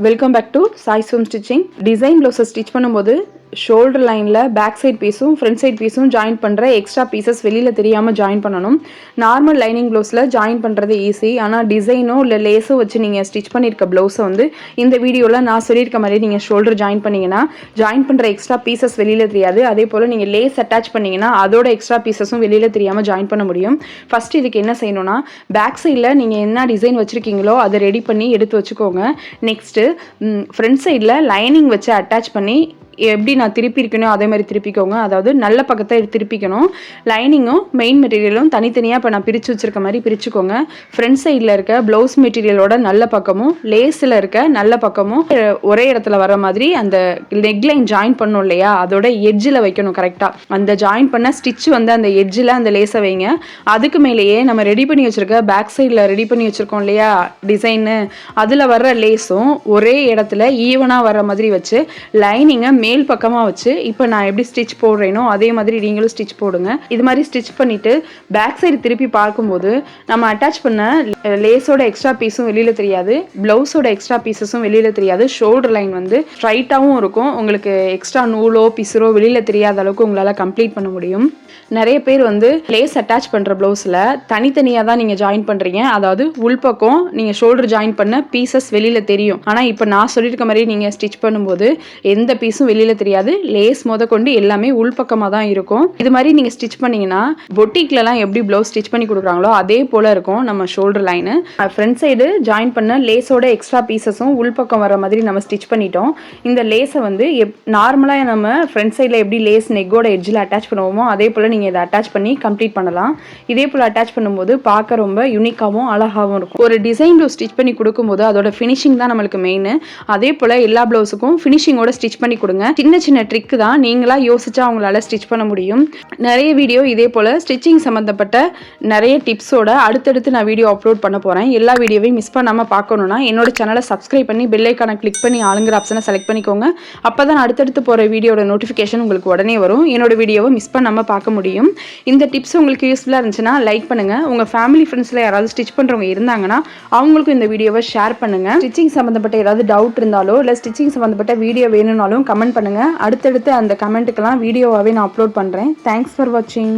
Welcome back to Sai swim stitching design ப்ளவுஸை stitch பண்ணும்போது shoulder லைனில் பேக் சைட் பீஸும் ஃப்ரண்ட் சைட் பீஸும் ஜாயின் பண்ணுற எக்ஸ்ட்ரா பீசஸ் வெளியில் தெரியாமல் ஜாயின் பண்ணணும். நார்மல் லைனிங் ப்ளவுஸில் ஜாயின் பண்ணுறது ஈஸி ஆனால் டிசைனோ இல்லை லேஸோ வச்சு நீங்கள் ஸ்டிச் பண்ணியிருக்க ப்ளவுஸை வந்து இந்த வீடியோவில் நான் சொல்லியிருக்க மாதிரி நீங்கள் ஷோல்டர் ஜாயின் பண்ணீங்கன்னா ஜாயின் பண்ணுற எக்ஸ்ட்ரா பீசஸ் வெளியில் தெரியாது. அதே போல் நீங்கள் லேஸ் அட்டாச் பண்ணீங்கன்னா அதோட எக்ஸ்ட்ரா பீசஸும் வெளியில் தெரியாமல் ஜாயின் பண்ண முடியும். ஃபஸ்ட் இதுக்கு என்ன செய்யணும்னா பேக் சைடில் நீங்கள் என்ன டிசைன் வச்சுருக்கீங்களோ அதை ரெடி பண்ணி எடுத்து வச்சுக்கோங்க. நெக்ஸ்ட்டு ஃப்ரண்ட் சைடில் லைனிங் வச்சு அட்டாச் பண்ணி எப்படி நான் திருப்பிருக்கணும் அதே மாதிரி திருப்பிக்கோங்க. அதாவது நல்ல பக்கத்தை திருப்பிக்கணும். லைனிங்கும் மெயின் மெட்டீரியலும் தனித்தனியாக இப்போ நான் பிரித்து வச்சுருக்க மாதிரி பிரிச்சுக்கோங்க. ஃப்ரண்ட் சைடில் இருக்க ப்ளவுஸ் மெட்டீரியலோட நல்ல பக்கமும் லேஸில் இருக்க நல்ல பக்கமும் ஒரே இடத்துல வர மாதிரி அந்த நெக்லைன் ஜாயின் பண்ணோம் இல்லையா? அதோட எட்ஜில் வைக்கணும் கரெக்டாக அந்த ஜாயின் பண்ண ஸ்டிச் வந்து அந்த எட்ஜில் அந்த லேஸை வைங்க. அதுக்கு மேலேயே நம்ம ரெடி பண்ணி வச்சுருக்க பேக் சைடில் ரெடி பண்ணி வச்சுருக்கோம் இல்லையா? டிசைனு அதில் வர்ற லேஸும் ஒரே இடத்துல ஈவனாக வர மாதிரி வச்சு லைனிங்கை மேல் பக்கமாக வச்சு இப்போ நான் எப்படி ஸ்டிச் போடுறேனோ அதே மாதிரி நீங்களும் ஸ்டிச் போடுங்க. இது மாதிரி ஸ்டிச் பண்ணிவிட்டு பேக் சைடு திருப்பி பார்க்கும்போது நம்ம அட்டாச் பண்ண லேஸோட எக்ஸ்ட்ரா பீஸும் வெளியில் தெரியாது. ப்ளவுஸோட எக்ஸ்ட்ரா பீசஸும் வெளியில் தெரியாது. ஷோல்டர் லைன் வந்து ஸ்ட்ரைட்டாகவும் இருக்கும். உங்களுக்கு எக்ஸ்ட்ரா நூலோ பிசுரோ வெளியில் தெரியாத அளவுக்கு உங்களால் கம்ப்ளீட் பண்ண முடியும். நிறைய பேர் வந்து லேஸ் அட்டாச் பண்ணுற ப்ளவுஸில் தனித்தனியாக தான் நீங்கள் ஜாயின் பண்ணுறீங்க அதாவது உள்பக்கம் நீங்கள் ஷோல்டர் ஜாயின் பண்ண பீசஸ் வெளியில் தெரியும். ஆனால் இப்போ நான் சொல்லியிருக்க மாதிரி நீங்கள் ஸ்டிச் பண்ணும்போது எந்த பீஸும் வெளியில் தெரியாது. லேஸ் முத கொண்டு எல்லாமே உள்பக்கமாக தான் இருக்கும். இது மாதிரி நீங்கள் ஸ்டிச் பண்ணீங்கன்னா பொட்டிக்லலாம் எப்படி ப்ளவுஸ் ஸ்டிச் பண்ணி கொடுக்குறாங்களோ அதே போல் இருக்கும் நம்ம shoulder line front side join பண்ண லேஸோட எக்ஸ்ட்ரா பீசஸும் உள்பக்கம் வர மாதிரி நம்ம ஸ்டிச் பண்ணிட்டோம். இந்த லேஸை வந்து எப் நார்மலாக நம்ம ஃப்ரண்ட் சைடில் எப்படி லேஸ் நெக்கோட எட்ஜில் அட்டாச் பண்ணுவோமோ அதே போல் நீங்கள் இதை அட்டாச் பண்ணி கம்ப்ளீட் பண்ணலாம். இதே போல் அட்டாச் பண்ணும்போது பார்க்க ரொம்ப யூனிக்காகவும் அழகாகவும் இருக்கும். ஒரு டிசைன் ப்ளவுஸ் ஸ்டிச் பண்ணி கொடுக்கும்போது அதோட ஃபினிஷிங் தான் நம்மளுக்கு மெயின் அதே போல் எல்லா ப்ளவுஸுக்கும் ஃபினிஷிங்கோட ஸ்டிச் பண்ணி கொடுங்க. சின்ன சின்ன ட்ரிக்கு தான். நீங்களாக யோசிச்சா அவங்களால ஸ்டிச் பண்ண முடியும். நிறைய வீடியோ இதே போல் ஸ்டிச்சிங் சம்மந்தப்பட்ட நிறைய டிப்ஸோட அடுத்தடுத்து நான் வீடியோ அப்லோட் பண்ண போகிறேன் எல்லா வீடியோவையும் மிஸ் பண்ணாமல் பார்க்கணுன்னா என்னோட சேனலை சப்ஸ்கிரைப் பண்ணி பில்லைக்கான கிளிக் பண்ணி ஆளுங்கிற ஆப்ஷனை செலக்ட் பண்ணிக்கோங்க. அப்போ தான் அடுத்தடுத்து போகிற வீடியோட நோட்டிஃபிகேஷன் உங்களுக்கு உடனே வரும். என்னோட வீடியோவை மிஸ் பண்ணாமல் பார்க்க முடியும். இந்த டிப்ஸ் உங்களுக்கு யூஸ்ஃபுல்லாக இருந்துச்சுன்னா லைக் பண்ணுங்கள் உங்கள் ஃபேமிலி ஃப்ரெண்ட்ஸில் யாராவது ஸ்டிச் பண்ணுறவங்க இருந்தாங்கன்னா அவங்களுக்கும் இந்த வீடியோவை ஷேர் பண்ணுங்கள் ஸ்டிச்சிங் சம்மந்தப்பட்ட ஏதாவது டவுட் இருந்தாலோ இல்லை ஸ்டிச்சிங் சம்மந்தப்பட்ட வீடியோ வேணும்னாலும் கமெண்ட் பண்ணுங்கள் அடுத்தடுத்து அந்த கமெண்ட்டுக்கெல்லாம் வீடியோவாகவே நான் அப்லோட் பண்ணுறேன் தேங்க்ஸ் ஃபார் வாட்சிங்